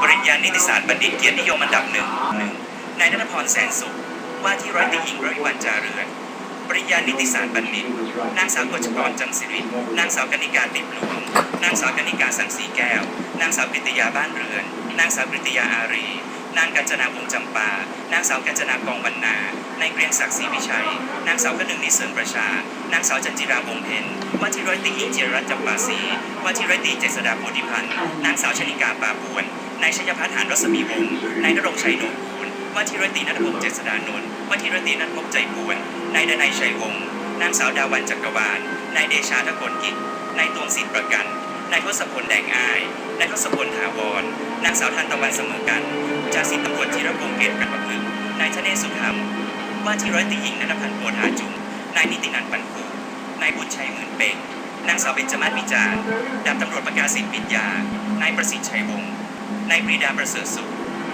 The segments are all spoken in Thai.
ปริญญานิติศาสตร์บัณฑิตเกียรตินิยมอันดับหนึ่งหนึ่งนายนัทพรแสนสุข ว่าที่ร้อยตรีหญิงระวิวันจาเรือนปริญญานิติศาสตร์บัณฑิต นางสาวกฤษกรจันทร์สิรินางสาวกนิกาติบหลวง นางสาวกนิกาสังสีแก้ว นางสาวกฤตยาบ้านเรือน นางสาวกฤตยาอารี นางกัญจนาวงจำปา นางสาวกัญจนากองบรรณานายเกรียงศักดิ์ศรีวิชัย นางสาวกนึงนิเสริมประชา นางสาวจันจิราวงเพ็ญว่าที่ร้อยตีหญิงเจรัตจำปาศรีว่าที่ร้อยตีเจษฎาโพธิพันธ์ นางสาวชนิกาปาปวน นายชัยพัฒน์หานรัศมีวงศ์นายนรงชัยโนกูลว่าที่ร้อยตีนัทพงศ์เจษฎานนท์ว่าที่ร้อยตีนัทพบใจปวน นายดนัยชัยวงศ์นางสาวดาวันจักรวาล นายเดชาทกลกิจนายตวงศิษย์ประกัน นายทศพลแดงอา นายทศพลถาวร นางสาวทันตะวันเสมอกันจ่าสิบตำรวจธีรพงศ์เกตกันประพฤกนายชเนศสุธรรม ว่าที่ร้อยตีหญิงนันทพันธ์โพธาจุงนายนิตินันปันผูนายบุญชัยหมื่นเป่งนางสาวเบญจมาศวิจารดาบตำรวจประกาศสิทธิ์วิทยานายประสิทธิ์ชัยวงศ์นายปรีดาประเสริฐสุข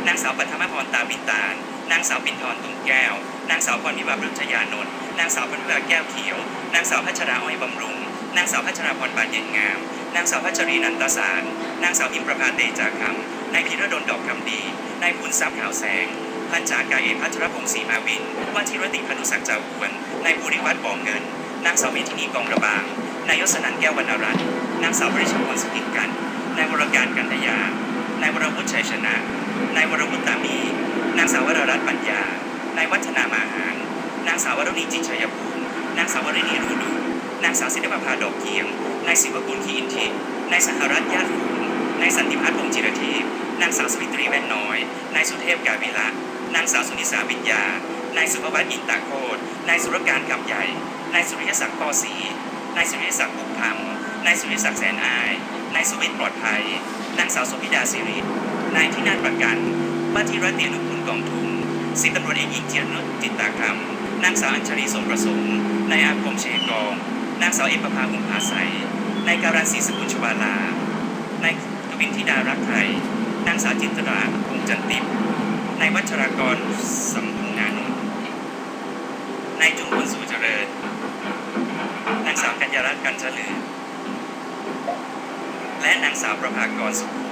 นางสาวปัทมพรตาวินตารนางสาวปินทรตุงแก้ว นางสาวพรวิวาบรุชยานนท์นางสาวพันวาแก้วเขียว นางสาวพัชราอ้อยบำรุง นางสาวพัชราพรบานเย็นงาม นางสาวพัชรีนันตสาร นางสาวอิมประภาเตจาคำนายพีระดลดอกคำดี นายภูนทรัพย์ขาวแสง พันจากาเอกพัทรพงศ์ศรีมาวิน ว่าที่รติพนุศักดิ์เจ้าควรนายภูริวัฒน์บ่อเงิน นางสาวเมธินีกองระบาง นายยศนันแก้ววรรณรัตน์ นางสาวบริชพรสุกิจกัน นายวรการกันทยา นายวรวุฒิชัยชนะ นายวรวุฒิตามี นางสาววรรัตน์ปัญญา นายวัฒนามาหารนางสาววรณีจิตชัยภูมิ นางสาววรณีรูดู นางสาวศิลปภาดอกเกียงนายศิวกุลขีอินทินายสหรัฐญาติฝูงนายสันติพัฒน์พงศ์จิรทิพย์นางสาวสวิตรีแว่นน้อย นายสุเทพกาวิละ นางสาวสุนิสาวิญญา นายสุภวัฒน์อินตาโคตนายสุรการคำใหญ่ นายสุริยศักดิ์ปอศรีนายสุริยศักดิ์บุกพัมนายสุริยศักดิ์แสนอาย นายสุวิทย์ปลอดภัย นางสาวโสภิดาสิริ นายที่นาฏประกันว่าที่รัตเตียนุคุณกองทุนสิบตำรวจเอกหญิงเจียรนุชจิตตาคำนางสาวอัญชลีสมประสงค์ นายอาคมเชยกอง นางสาวเอ็มประภาบุญภาใสนายการันศรีสกุลชวาลานายกวินธิดารักไทย นางสาวจินตราคงจันติบนายวัชรากรสัมพุงานุนนายจุงพลสูเจริญ นางสาวกัญญารัตน์กันเฉลือและนางสาวประภากรสุข